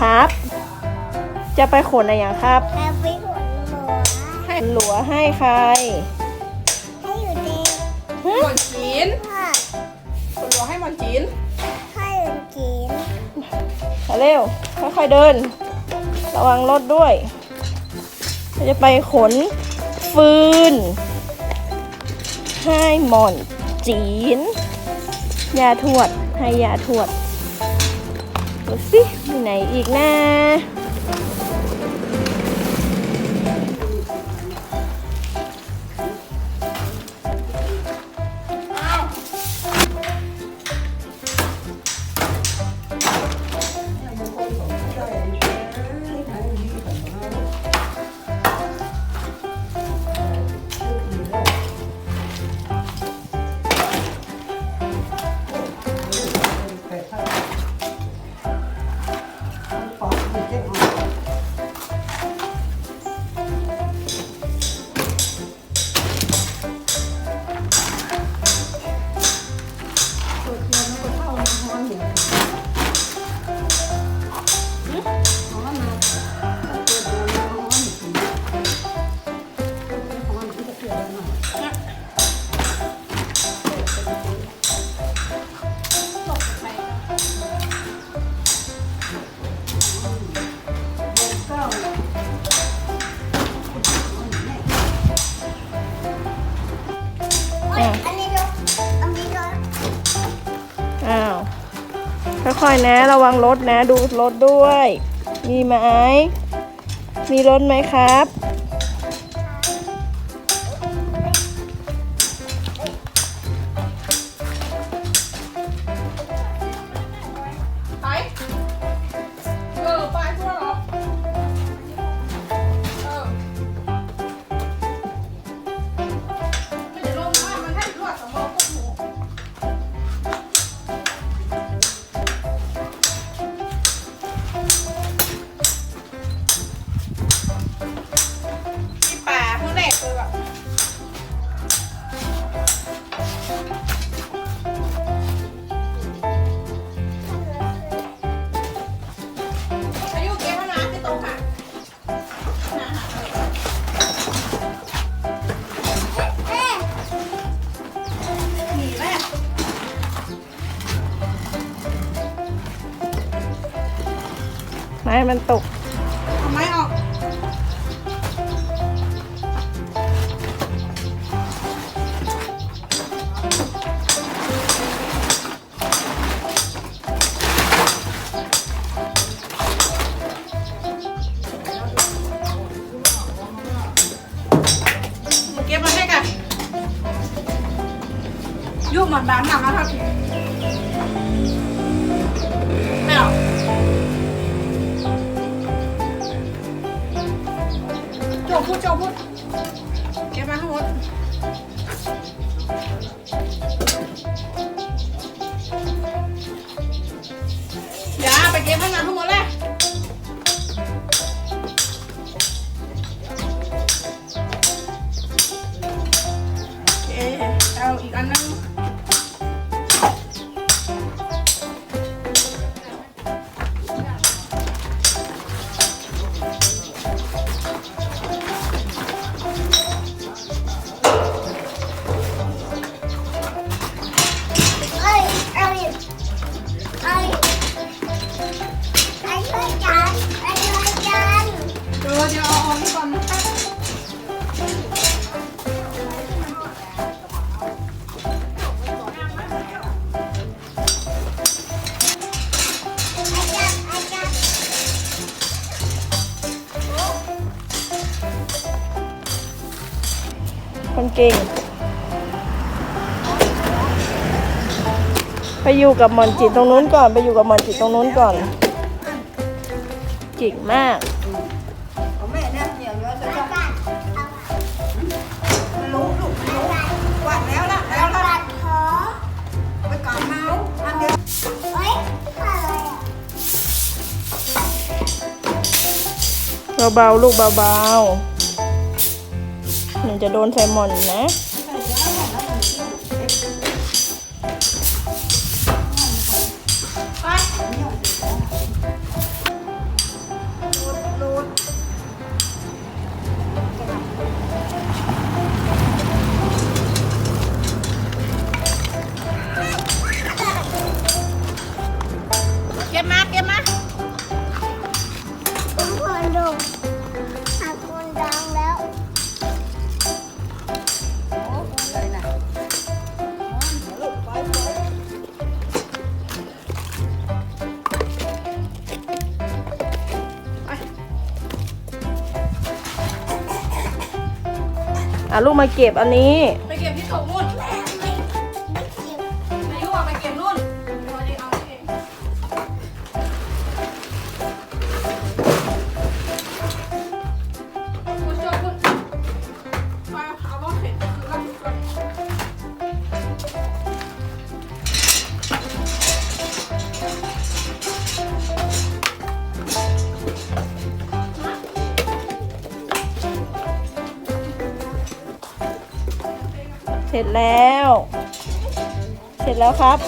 ครับ จะไปขนอะไรอย่างครับแอปปิ้งหัวหมูให้หลัวให้ใครให้อยู่ในหึหมอนจีนผ้าคนรอให้หมอนจีนให้อยู่กินมาเร็ว ค่อยๆเดิน ระวังรถด้วยเราจะไปขนฟืน ให้หม่อนจีนยาทวดให้ยาทวด ดูสิมีไหนอีกนะ ค่อยๆนะ ระวังรถนะ ดูรถด้วย มีไหมมีรถไหมครับ มันตกทำไมออกมาเก็บมาให้กันยุ่งเหมือนบ้านหนักนะครับ โจ คนเก่ง ไปอยู่กับหมอนจิตตรงนู้นก่อน ไปอยู่กับหมอนจิตตรงนู้นก่อน เก่งมากของแม่เนี่ยเนียเยอะจะไอ้ต้องมันรู้ลูกมันรู้ไอ้จับกวาดแล้วล่ะแล้วล่ะไปก่อนเมาอันเยอะไรอะเบาๆลูกเบาๆ มันจะโดนใส่หมอนนะ อะลูกมาเก็บอันนี้ ไปเก็บที่โต๊ะนู่น เสร็จแล้ว เสร็จแล้วครับ